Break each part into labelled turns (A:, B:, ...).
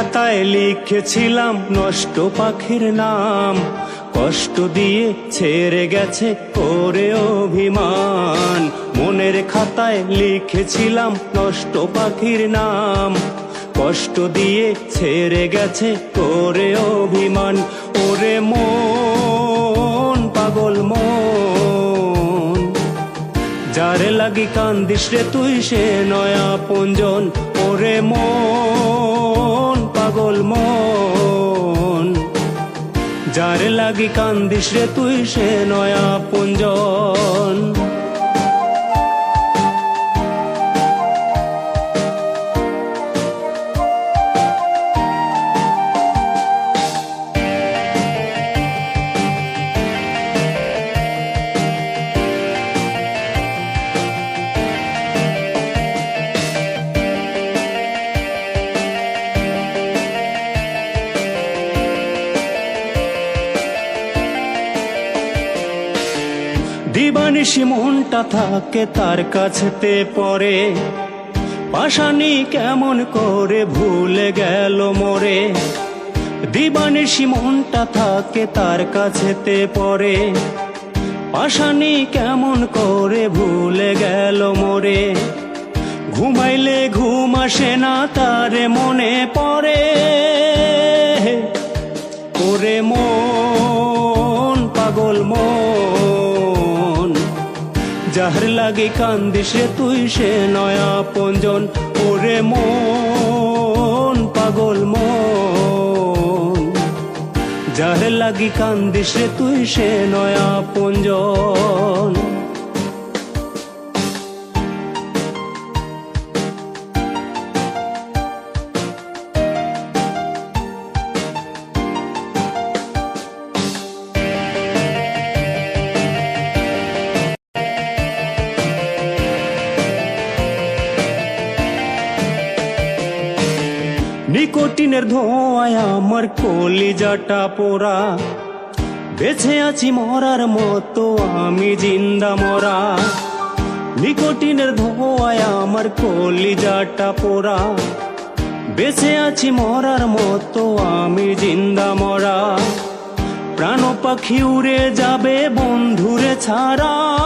A: খাতায় লিখেছিলাম, নষ্ট পাখির নাম। কষ্ট দিয়ে ছেড়ে গেছে ওরে অভিমান। মনের খাতায় লিখেছিলাম, নষ্ট পাখির নাম। কষ্ট দিয়ে ছেড়ে গেছে ওরে অভিমান। ওরে মন, পাগল মন। যারে লাগি কান্দিস রে তুই, সে নয়া পঞ্জন। ওরে মন। পাগল মন। যার লাগি কান্দিস রে তুই সে নয়া পঞ্জন। দিবানিশি মনটা থাকে তার কাছেতে পরে পাশানি কেমন করে ভুলে গেল মোরে। দিবানিশি মনটা থাকে তার কাছেতে পরে পাশানি কেমন করে ভুলে গেল মোরে। ঘুমাইলে ঘুম আসে না তার মনে পড়ে। ওরে মন পাগল মন। যাহার লাগে কান্দিস রে তুই সে নয়া পঞ্জন। ওরে মন, পাগল মন। যাহার লাগি কান্দিস রে তুই সে নয়া পঞ্জন। নিকোটিনের ধোঁয়ায় আমার কলিজাটা পোড়া। বেছে আছি মরার মতো, আমি জিন্দা মরা। নিকোটিনের ধোঁয়ায় আমার কলিজাটা পোড়া। বেছে আছি মরার মতো, আমি জিন্দা মরা। প্রাণ পাখি উড়ে যাবে, বন্ধুরে ছাড়া।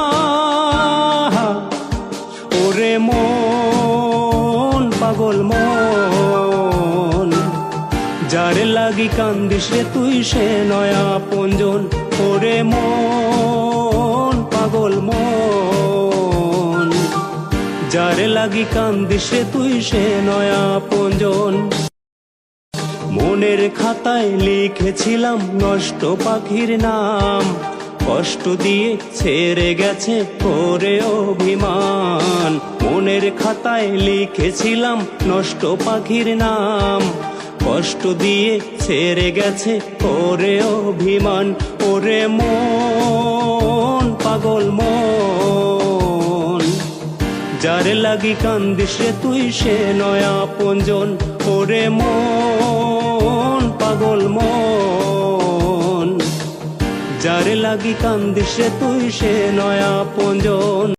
A: যারে লাগি কান্দিস রে তুই সে নয়া পঞ্জন, ওরে মন, পাগল মন। যারে লাগি কান্দিস রে তুই সে নয়া পঞ্জন। মনের খাতায় লিখেছিলাম নষ্ট পাখির নাম। কষ্ট দিয়ে ছেড়ে গেছে করে অভিমান। মনের খাতায় লিখেছিলাম নষ্ট পাখির নাম। কষ্ট দিয়ে ছেড়ে গেছে ওরে অভিমান, ওরে মন, পাগল মন। যারে লাগি কান্দিস রে তুই, সে নয়া পঞ্জন ওরে মন, পাগল মন। যারে লাগি কান্দিস রে তুই, সে নয়া পঞ্জন